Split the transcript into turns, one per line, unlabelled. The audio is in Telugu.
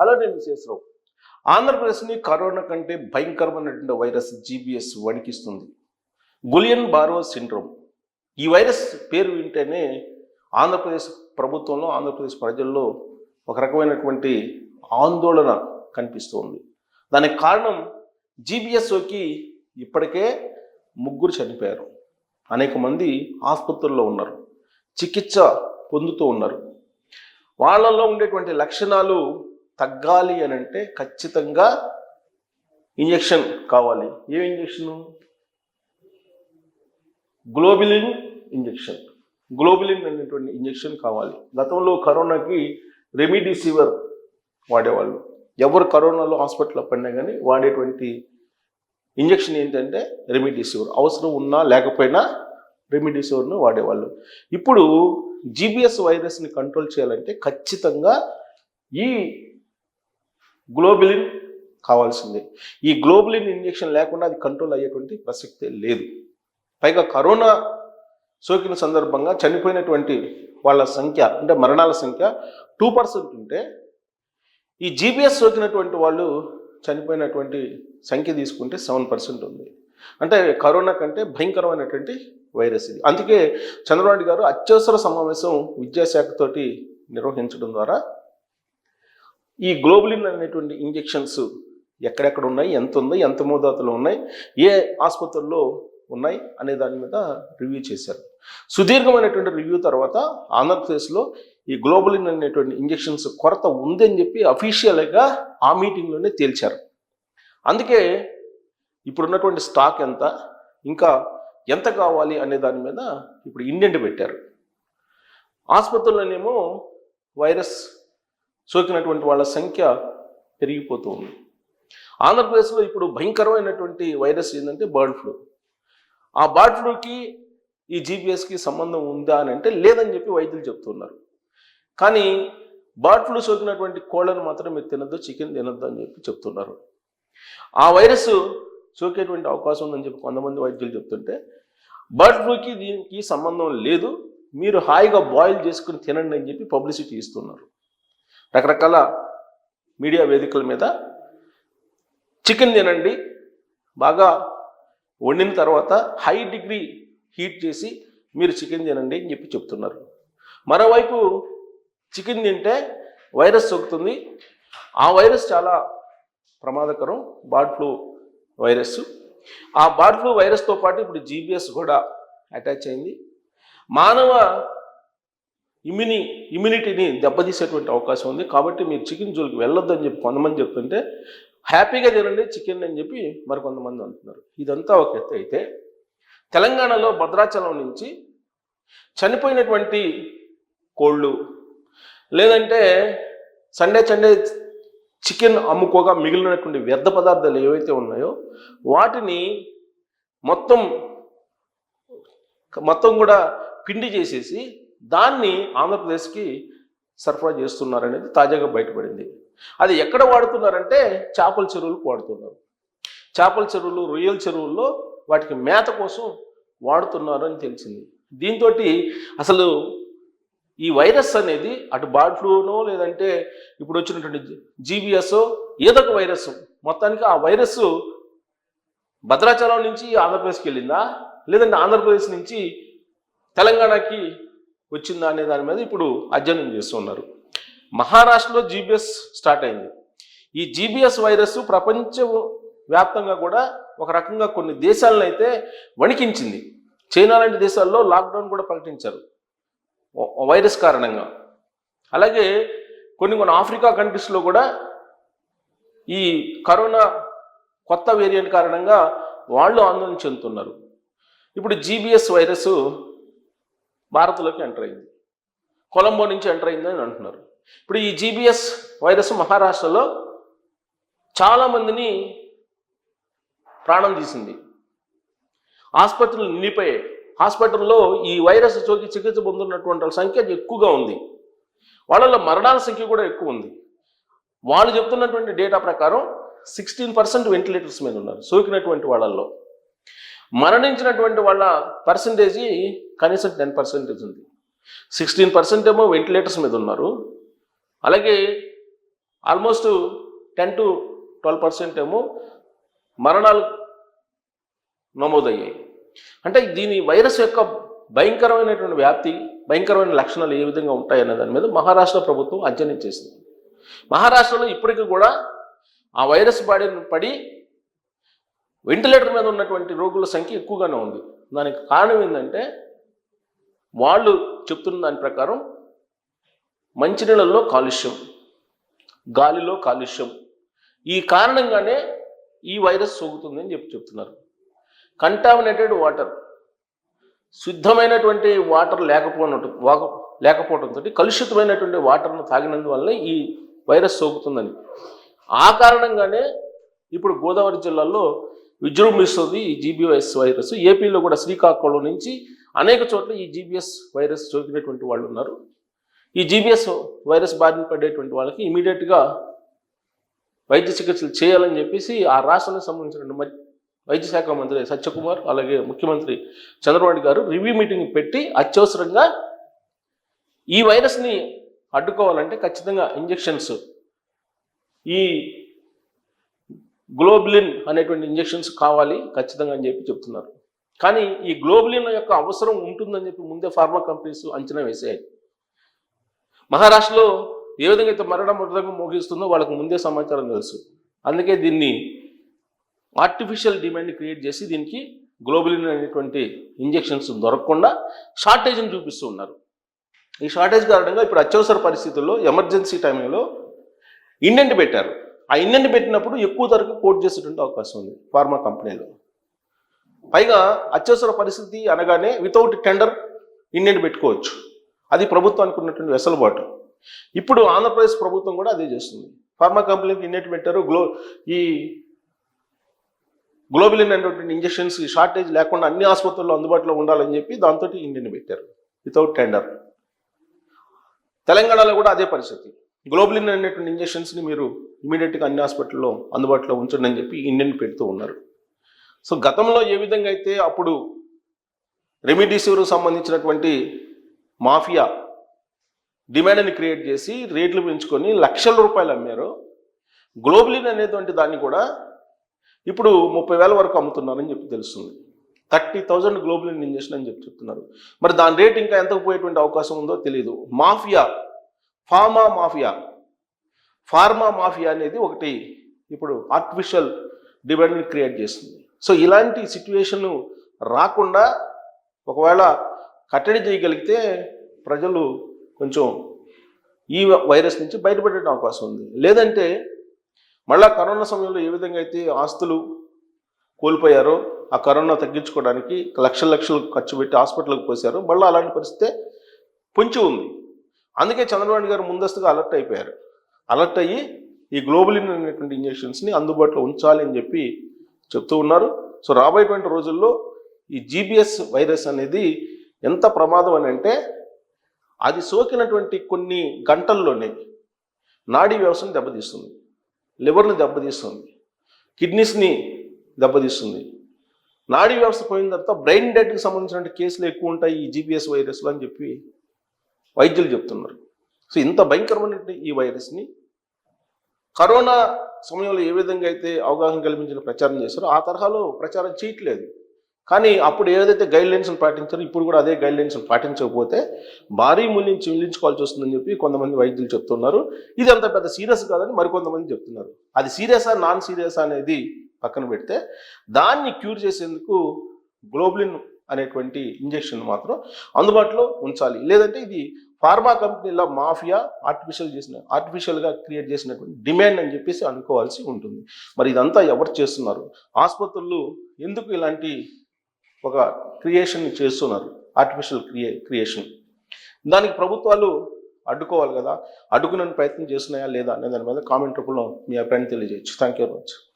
హలో నేను విశేషరావు ఆంధ్రప్రదేశ్ని కరోనా కంటే భయంకరమైనటువంటి virus GBS వణికిస్తుంది. Guillain Barre syndrome. ఈ వైరస్ పేరు వింటేనే ఆంధ్రప్రదేశ్ ప్రభుత్వంలో ఆంధ్రప్రదేశ్ ప్రజల్లో ఒక రకమైనటువంటి ఆందోళన కనిపిస్తోంది. దానికి కారణం జీబీఎస్ఓకి ఇప్పటికే ముగ్గురు చనిపోయారు. అనేక మంది ఆసుపత్రుల్లో ఉన్నారు. చికిత్స పొందుతూ ఉన్నారు. వాళ్ళల్లో ఉండేటువంటి లక్షణాలు తగ్గాలి అని అంటే ఖచ్చితంగా ఇంజెక్షన్ కావాలి. ఏ ఇంజెక్షను? Globulin injection. గ్లోబిలిన్ అనేటువంటి ఇంజెక్షన్ కావాలి. గతంలో కరోనాకి రెమిడిసివర్ వాడేవాళ్ళు. ఎవరు కరోనాలో హాస్పిటల్లో పడినా కానీ వాడేటువంటి ఇంజెక్షన్ ఏంటంటే రెమిడిసివర్. అవసరం ఉన్నా లేకపోయినా రెమిడిసివర్ను వాడేవాళ్ళు. ఇప్పుడు జీబీఎస్ వైరస్ని కంట్రోల్ చేయాలంటే ఖచ్చితంగా ఈ గ్లోబిలిన్ కావాల్సిందే. ఈ గ్లోబులిన్ ఇంజెక్షన్ లేకుండా అది కంట్రోల్ అయ్యేటువంటి ప్రసక్తే లేదు. పైగా కరోనా సోకిన సందర్భంగా చనిపోయినటువంటి వాళ్ళ సంఖ్య అంటే మరణాల సంఖ్య టూ పర్సెంట్ ఉంటే ఈ జీబీఎస్ సోకినటువంటి వాళ్ళు చనిపోయినటువంటి సంఖ్య తీసుకుంటే సెవెన్ పర్సెంట్ ఉంది. అంటే కరోనా కంటే భయంకరమైనటువంటి వైరస్ ఇది. అందుకే చంద్రబాబు గారు అత్యవసర సమావేశం విద్యాశాఖతోటి నిర్వహించడం ద్వారా ఈ గ్లోబులిన్ అనేటువంటి ఇంజెక్షన్స్ ఎక్కడెక్కడ ఉన్నాయి? ఎంత ఉంది? ఎంత మోతాదులో ఉన్నాయి? ఏ ఆసుపత్రుల్లో ఉన్నాయి? అనే దాని మీద రివ్యూ చేశారు. సుదీర్ఘమైనటువంటి రివ్యూ తర్వాత ఆంధ్రప్రదేశ్లో ఈ గ్లోబలిన్ అనేటువంటి ఇంజెక్షన్స్ కొరత ఉందని చెప్పి అఫీషియల్గా ఆ మీటింగ్లోనే తేల్చారు. అందుకే ఇప్పుడున్నటువంటి స్టాక్ ఎంత? ఇంకా ఎంత కావాలి అనే దాని మీద ఇప్పుడు ఇండెంట్ పెట్టారు. ఆసుపత్రుల్లోనేమో వైరస్ సోకినటువంటి వాళ్ళ సంఖ్య పెరిగిపోతూ ఉంది. ఆంధ్రప్రదేశ్లో ఇప్పుడు భయంకరమైనటువంటి వైరస్ ఏంటంటే బర్డ్ ఫ్లూ. ఆ బర్డ్ ఫ్లూకి ఈ జీపీఎస్కి సంబంధం ఉందా అని అంటే లేదని చెప్పి వైద్యులు చెప్తున్నారు. కానీ బర్డ్ ఫ్లూ సోకినటువంటి కోళ్ళను మాత్రం మీరు తినద్దు చికెన్ తినద్దు అని చెప్పి చెప్తున్నారు. ఆ వైరస్ సోకేటువంటి అవకాశం ఉందని చెప్పి కొంతమంది వైద్యులు చెప్తుంటే బర్డ్ ఫ్లూకి దీనికి సంబంధం లేదు మీరు హాయిగా బాయిల్ చేసుకుని తినండి అని చెప్పి పబ్లిసిటీ ఇస్తున్నారు. రకరకాల మీడియా వేదికల మీద చికెన్ తినండి. బాగా వండిన తర్వాత హై డిగ్రీ హీట్ చేసి మీరు చికెన్ తినండి అని చెప్పి చెప్తున్నారు. మరోవైపు చికెన్ తింటే వైరస్ సోకుతుంది. ఆ వైరస్ చాలా ప్రమాదకరం. Bird flu virus. ఆ బర్డ్ ఫ్లూ వైరస్తో పాటు ఇప్పుడు జీబీఎస్ కూడా అటాచ్ అయింది. మానవ ఇమ్యూని ఇమ్యూనిటీని దెబ్బతీసేటువంటి అవకాశం ఉంది. కాబట్టి మీరు చికెన్ జోలికి వెళ్ళొద్దని చెప్పి కొంతమంది చెప్తుంటే హ్యాపీగా తినండి చికెన్ అని చెప్పి మరి కొంతమంది అంటున్నారు. ఇదంతా ఒక ఎత్తు అయితే తెలంగాణలో భద్రాచలం నుంచి చనిపోయినటువంటి కోళ్ళు లేదంటే సండే సండే చికెన్ అమ్ముకోగా మిగిలినటువంటి వ్యర్థ పదార్థాలు ఏవైతే ఉన్నాయో వాటిని మొత్తం మొత్తం కూడా పిండి చేసేసి దాన్ని ఆంధ్రప్రదేశ్కి సరఫరా చేస్తున్నారనేది తాజాగా బయటపడింది. అది ఎక్కడ వాడుతున్నారంటే చేపల చెరువులకు వాడుతున్నారు. చేపల చెరువులు రొయ్యల చెరువుల్లో వాటికి మేత కోసం వాడుతున్నారు అని తెలిసింది. దీంతో అసలు ఈ వైరస్ అనేది అటు బర్డ్ ఫ్లూనో లేదంటే ఇప్పుడు వచ్చినటువంటి జీబీఎస్ ఏదో ఒక వైరస్ మొత్తానికి ఆ వైరస్ భద్రాచలం నుంచి ఆంధ్రప్రదేశ్కి వెళ్ళిందా? లేదంటే ఆంధ్రప్రదేశ్ నుంచి తెలంగాణకి వచ్చిందా అనే దాని మీద ఇప్పుడు అధ్యయనం చేస్తున్నారు మహారాష్ట్రలో జీబీఎస్ స్టార్ట్ అయింది. ఈ జీబీఎస్ వైరస్ ప్రపంచ వ్యాప్తంగా కూడా ఒక రకంగా కొన్ని దేశాలను అయితే వణికించింది. చైనా లాంటి దేశాల్లో లాక్డౌన్ కూడా ప్రకటించారు. వైరస్ కారణంగా. అలాగే కొన్ని కొన్ని ఆఫ్రికా కంట్రీస్లో కూడా ఈ కరోనా కొత్త వేరియంట్ కారణంగా వాళ్ళు ఆందోళన చెందుతున్నారు. ఇప్పుడు జీబీఎస్ వైరస్ భారత్లోకి ఎంటర్ అయింది. కొలంబో నుంచి ఎంటర్ అయింది అని అంటున్నారు. ఇప్పుడు ఈ జీబీఎస్ వైరస్ మహారాష్ట్రలో చాలామందిని ప్రాణం తీసింది. ఆసుపత్రులు నిలిపోయాయి హాస్పిటల్లో ఈ వైరస్ సోకి చికిత్స పొందుతున్నటువంటి వాళ్ళ సంఖ్య ఎక్కువగా ఉంది. వాళ్ళలో మరణాల సంఖ్య కూడా ఎక్కువ ఉంది. వాళ్ళు చెప్తున్నటువంటి డేటా ప్రకారం సిక్స్టీన్ పర్సెంట్ వెంటిలేటర్స్ మీద ఉన్నారు. సోకినటువంటి వాళ్ళల్లో. మరణించినటువంటి వాళ్ళ పర్సంటేజీ కనీసం టెన్ పర్సెంటేజ్ ఉంది. సిక్స్టీన్ పర్సెంట్ ఏమో వెంటిలేటర్స్ మీద ఉన్నారు. అలాగే almost ten to twelve percent ఏమో మరణాలు నమోదయ్యాయి. అంటే దీని వైరస్ యొక్క భయంకరమైనటువంటి వ్యాప్తి భయంకరమైన లక్షణాలు ఏ విధంగా ఉంటాయనే దాని మీద మహారాష్ట్ర ప్రభుత్వం అధ్యయనం చేసింది. మహారాష్ట్రలో ఇప్పటికీ కూడా ఆ వైరస్ బారిన పడి వెంటిలేటర్ మీద ఉన్నటువంటి రోగుల సంఖ్య ఎక్కువగానే ఉంది. దానికి కారణం ఏంటంటే వాళ్ళు చెప్తున్న దాని ప్రకారం మంచినీళ్ళల్లో కాలుష్యం గాలిలో కాలుష్యం. ఈ కారణంగానే ఈ వైరస్ సోకుతుందని చెప్పి చెప్తున్నారు. కంటామినేటెడ్ వాటర్ శుద్ధమైనటువంటి వాటర్ లేకపోవడం వాక- లేకపోవడంతో కలుషితమైనటువంటి వాటర్ను తాగినందువల్ల ఈ వైరస్ సోకుతుందని. ఆ కారణంగానే ఇప్పుడు గోదావరి జిల్లాలో విజృంభిస్తుంది ఈ జీబీఎస్ వైరస్ ఏపీలో కూడా శ్రీకాకుళం నుంచి అనేక చోట్ల ఈ జీబీఎస్ వైరస్ సోకినటువంటి వాళ్ళు ఉన్నారు. ఈ జీబీఎస్ వైరస్ బారిన పడేటువంటి వాళ్ళకి ఇమీడియట్గా వైద్య చికిత్సలు చేయాలని చెప్పేసి ఆ రాష్ట్రానికి సంబంధించిన వైద్య శాఖ మంత్రి సత్యకుమార్ అలాగే ముఖ్యమంత్రి చంద్రబాబు గారు రివ్యూ మీటింగ్ పెట్టి అత్యవసరంగా ఈ వైరస్ని అడ్డుకోవాలంటే ఖచ్చితంగా ఇంజెక్షన్స్ ఈ గ్లోబులిన్ అనేటువంటి ఇంజెక్షన్స్ కావాలి ఖచ్చితంగా అని చెప్పి చెప్తున్నారు. కానీ ఈ గ్లోబులిన్ యొక్క అవసరం ఉంటుందని చెప్పి ముందే ఫార్మా కంపెనీస్ అంచనా వేసాయి. మహారాష్ట్రలో ఏ విధంగా అయితే మరణ మృతంగా మోగిస్తుందో వాళ్ళకు ముందే సమాచారం తెలుసు. అందుకే దీన్ని ఆర్టిఫిషియల్ డిమాండ్ క్రియేట్ చేసి దీనికి గ్లోబలిన్ అనేటువంటి ఇంజెక్షన్స్ దొరకకుండా షార్టేజ్ని చూపిస్తూ ఉన్నారు. ఈ షార్టేజ్ కారణంగా ఇప్పుడు అత్యవసర పరిస్థితుల్లో ఎమర్జెన్సీ టైంలో ఇండెంట్ పెట్టారు. ఆ ఇండెంట్ పెట్టినప్పుడు ఎక్కువ ధరకు కోట్ చేసేటువంటి అవకాశం ఉంది ఫార్మా కంపెనీలు. పైగా అత్యవసర పరిస్థితి అనగానే వితౌట్ టెండర్ ఇండెంట్ పెట్టుకోవచ్చు. అది ప్రభుత్వానికి ఉన్నటువంటి వెసలుబాటు. ఇప్పుడు ఆంధ్రప్రదేశ్ ప్రభుత్వం కూడా అదే చేస్తుంది. ఫార్మా కంపెనీకి ఇండెంట్ పెట్టారు గ్లో ఈ గ్లోబలిన్ అనేటువంటి ఇంజెక్షన్స్ షార్టేజ్ లేకుండా అన్ని ఆసుపత్రుల్లో అందుబాటులో ఉండాలని చెప్పి దాంతో ఇండియన్ పెట్టారు వితౌట్ టెండర్ తెలంగాణలో కూడా అదే పరిస్థితి. గ్లోబలిన్ అనేటువంటి ఇంజెక్షన్స్ని మీరు ఇమీడియట్గా అన్ని హాస్పిటల్లో అందుబాటులో ఉంచండి అని చెప్పి ఇండియన్ పెడుతూ ఉన్నారు. సో గతంలో ఏ విధంగా అయితే అప్పుడు రెమిడిసివిర్ సంబంధించినటువంటి మాఫియా డిమాండ్ని క్రియేట్ చేసి రేట్లు పెంచుకొని లక్షల రూపాయలు అమ్మారు గ్లోబలిన్ అనేటువంటి దాన్ని కూడా ఇప్పుడు ముప్పై వేల వరకు అమ్ముతున్నారని చెప్పి తెలుస్తుంది. థర్టీ థౌజండ్ గ్లోబలిన్ ఇంజెక్షన్ అని చెప్పి చెప్తున్నారు. మరి దాని రేట్ ఇంకా ఎంతకు పోయేటువంటి అవకాశం ఉందో తెలియదు mafia pharma mafia. Pharma mafia అనేది ఒకటి ఇప్పుడు ఆర్టిఫిషియల్ డిమాండ్ని క్రియేట్ చేస్తుంది. సో ఇలాంటి సిచ్యువేషన్ రాకుండా ఒకవేళ కట్టడి చేయగలిగితే ప్రజలు కొంచెం ఈ వైరస్ నుంచి బయటపడే అవకాశం ఉంది. లేదంటే మళ్ళా కరోనా సమయంలో ఏ విధంగా అయితే ఆస్తులు కోల్పోయారో ఆ కరోనా తగ్గించుకోవడానికి లక్షల లక్షలు ఖర్చు పెట్టి హాస్పిటల్కి పోసారో మళ్ళీ అలాంటి పరిస్థితే పొంచి ఉంది. అందుకే చంద్రబాబు గారు ముందస్తుగా అలర్ట్ అయిపోయారు. అలర్ట్ అయ్యి ఈ గ్లోబలిన్ అనేటువంటి ఇంజెక్షన్స్ని అందుబాటులో ఉంచాలి అని చెప్పి చెప్తూ ఉన్నారు. సో రాబోయేటువంటి రోజుల్లో ఈ జీబీఎస్ వైరస్ అనేది ఎంత ప్రమాదం అని అంటే అది సోకినటువంటి కొన్ని గంటల్లోనే నాడీ వ్యవస్థను దెబ్బతీస్తుంది. లివర్ని దెబ్బతీస్తుంది. కిడ్నీస్ని దెబ్బతీస్తుంది. నాడీ వ్యవస్థ పోయిన తర్వాత బ్రెయిన్ డెడ్కి సంబంధించిన కేసులు ఎక్కువ ఉంటాయి ఈ జీబీఎస్ వైరస్లో అని చెప్పి వైద్యులు చెప్తున్నారు. సో ఇంత భయంకరమైన ఈ వైరస్ని కరోనా సమయంలో ఏ విధంగా అయితే అవగాహన కల్పించిన ప్రచారం చేశారో ఆ తరహాలో ప్రచారం చేయట్లేదు. కానీ అప్పుడు ఏదైతే గైడ్ లైన్స్ని పాటించారో ఇప్పుడు కూడా అదే గైడ్ లైన్స్ పాటించకపోతే భారీ మూల్యం చెల్లించుకోవాల్సి వస్తుందని చెప్పి కొంతమంది వైద్యులు చెప్తున్నారు. ఇది అంత పెద్ద సీరియస్ కాదని మరికొంతమంది చెప్తున్నారు. అది సీరియసా నాన్ సీరియస్ అనేది పక్కన పెడితే దాన్ని క్యూర్ చేసేందుకు గ్లోబలిన్ అనేటువంటి ఇంజెక్షన్ మాత్రం అందుబాటులో ఉంచాలి. లేదంటే ఇది ఫార్మా కంపెనీల మాఫియా ఆర్టిఫిషియల్ చేసిన ఆర్టిఫిషియల్గా క్రియేట్ చేసినటువంటి డిమాండ్ అని చెప్పేసి అనుకోవాల్సి ఉంటుంది. మరి ఇదంతా ఎవరు చేస్తున్నారు? ఆసుపత్రులు ఎందుకు ఇలాంటి ఒక క్రియేషన్ చేస్తున్నారు? ఆర్టిఫిషియల్ క్రియే క్రియేషన్ దానికి ప్రభుత్వాలు అడ్డుకోవాలి కదా? అడ్డుకునే ప్రయత్నం చేస్తున్నాయా లేదా అనే దాని మీద కామెంట్ రూపంలో మీ అభిప్రాయం తెలియజేయచ్చు. Thank you very much